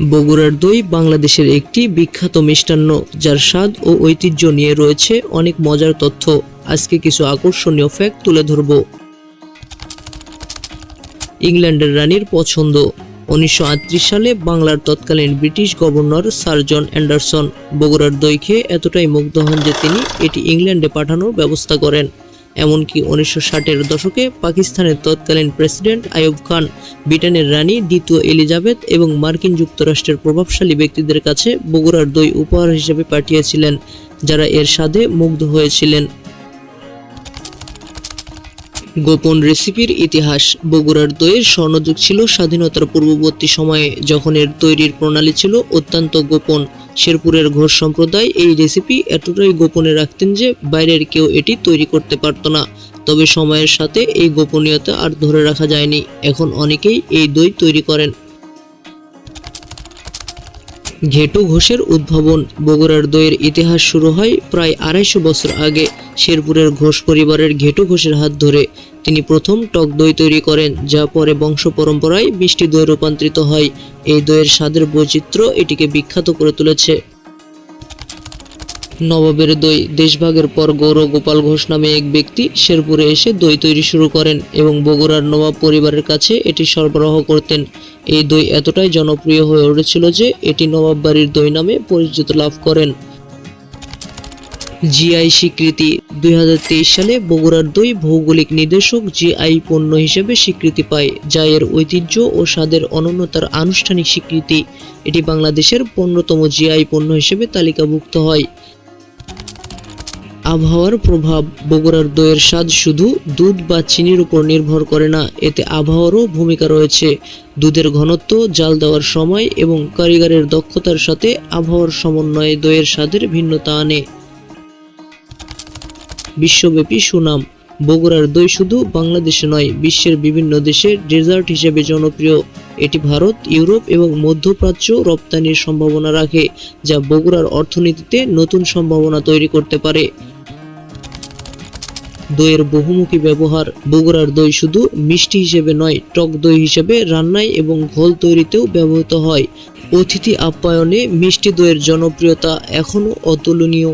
বগুড়ার দই বাংলাদেশের একটি বিখ্যাত মিষ্টান্ন, যার স্বাদ ও ঐতিহ্য নিয়ে রয়েছে অনেক মজার তথ্য। আজকে কিছু আকর্ষণীয় ফ্যাক্ট তুলে ধরব। ইংল্যান্ডের রানীর পছন্দ। উনিশশো আটত্রিশ সালে বাংলার তৎকালীন British governor sir John Anderson বগুড়ার দই খেয়ে এতটাই মুগ্ধ হন যে তিনি এটি ইংল্যান্ডে পাঠানোর ব্যবস্থা করেন। এমনকি উনিশশো ষাটের দশকে পাকিস্তানের তৎকালীন প্রেসিডেন্ট আয়ুব খান, ব্রিটেনের রানী দ্বিতীয় এলিজাবেথ এবং মার্কিন যুক্তরাষ্ট্রের প্রভাবশালী ব্যক্তিদের কাছে বগুড়ার দই উপহার হিসেবে পাঠিয়েছিলেন, যারা এর স্বাদে মুগ্ধ হয়েছিলেন। গোপন রেসিপির ইতিহাস, বগুড়ার দইয়ের স্বর্ণযুগ ছিল স্বাধীনতার পূর্ববর্তী সময়ে, যখন এর তৈরির প্রণালী ছিল অত্যন্ত গোপন। শেরপুরের ঘোষ সম্প্রদায় এই রেসিপি এতটাই গোপনে রাখতেন যে বাইরের কেউ এটি তৈরি করতে পারত না। তবে সময়ের সাথে এই গোপনীয়তা আর ধরে রাখা যায়নি। এখন অনেকেই এই দই তৈরি করেন। ঘেটু ঘোষের উদ্ভাবন। বগুড়ার দইয়ের ইতিহাস শুরু হয় প্রায় আড়াইশো বছর আগে। শেরপুরের ঘোষ পরিবারের ঘেটু ঘোষের হাত ধরে তিনি প্রথম টক দই তৈরি করেন, যা পরে বংশ পরম্পরায় মিষ্টি দই রূপান্তরিত হয়। এই দইয়ের স্বাদের বৈচিত্র্য এটিকে বিখ্যাত করে তুলেছে। নবাবের দই দেশভাগের পর গৌর গোপাল ঘোষ নামে এক ব্যক্তি শেরপুরে এসে দই তৈরি শুরু করেন এবং বগুড়ার নবাব পরিবারের কাছে এটি সরবরাহ করতেন। এই দই এতটাই জনপ্রিয় হয়ে উঠেছিল যে এটি নবাব বাড়ির দই নামে পরিচিত লাভ করেন। জিআই স্বীকৃতি। দুই হাজার তেইশ সালে বগুড়ার দই ভৌগোলিক নির্দেশক জিআই পণ্য হিসেবে স্বীকৃতি পায়, যা এর ঐতিহ্য ও স্বাদের অনন্যতার আনুষ্ঠানিক স্বীকৃতি। এটি বাংলাদেশের পণ্যতম জিআই পণ্য হিসেবে তালিকাভুক্ত হয়। আবহাওয়ার প্রভাব, বগুড়ার দইয়ের স্বাদ শুধু দুধ বা চিনির উপর নির্ভর করে না, এতে আবহাওয়ারও ভূমিকা রয়েছে। দুধের ঘনত্ব, জাল দেওয়ার সময় এবং কারিগরের দক্ষতার সাথে আবহাওয়ার সমন্বয়ে দইয়ের স্বাদের ভিন্নতা আনে। বিশ্বব্যাপী সুনাম। বগুড়ার দই শুধু বাংলাদেশে নয়, বিশ্বের বিভিন্ন দেশে ডেজার্ট হিসেবে জনপ্রিয়। এটি ভারত, ইউরোপ এবং মধ্যপ্রাচ্য রপ্তানির সম্ভাবনা রাখে, যা বগুড়ার অর্থনীতিতে নতুন সম্ভাবনা তৈরি করতে পারে। দইয়ের বহুমুখী ব্যবহার, বগুড়ার দই শুধু মিষ্টি হিসেবে নয়, টক দই হিসেবে রান্নায় এবং ঘোল তৈরিতেও ব্যবহৃত হয়। অতিথি আপ্যায়নে মিষ্টি দইয়ের জনপ্রিয়তা এখনও অতুলনীয়।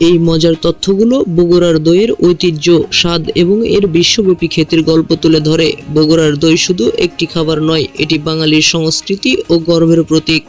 এই মজার তথ্যগুলো বগুড়ার দইয়ের ঐতিহ্য, স্বাদ এবং এর বিশ্বব্যাপী খ্যাতির গল্প তুলে ধরে। বগুড়ার দই শুধু একটি খাবার নয়, এটি বাঙালির সংস্কৃতি ও গর্বের প্রতীক।